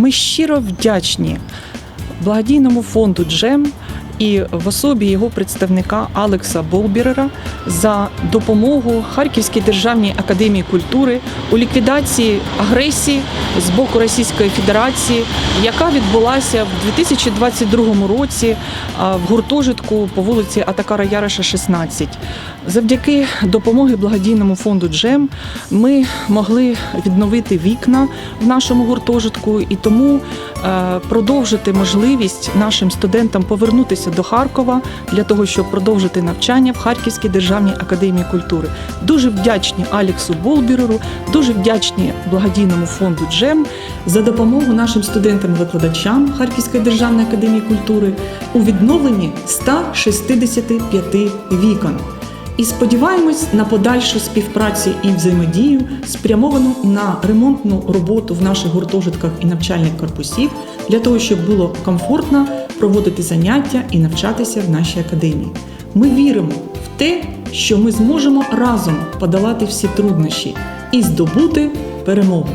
Ми щиро вдячні благодійному фонду Джем і в особі його представника Алекса Болбірера за допомогу Харківській державній академії культури у ліквідації агресії з боку Російської Федерації, яка відбулася в 2022 році в гуртожитку по вулиці Атакара Яриша, 16. Завдяки допомоги благодійному фонду Джем ми могли відновити вікна в нашому гуртожитку і тому е, продовжити можливість нашим студентам повернутися до Харкова для того, щоб продовжити навчання в Харківській державній академії культури. Дуже вдячні Аліксу Болбіреру, дуже вдячні благодійному фонду Джем за допомогу нашим студентам-викладачам Харківської державної академії культури у відновленні 165 вікон. І сподіваємось на подальшу співпрацю і взаємодію, спрямовану на ремонтну роботу в наших гуртожитках і навчальних корпусів для того, щоб було комфортно проводити заняття і навчатися в нашій академії. Ми віримо в те, що ми зможемо разом подолати всі труднощі і здобути перемогу.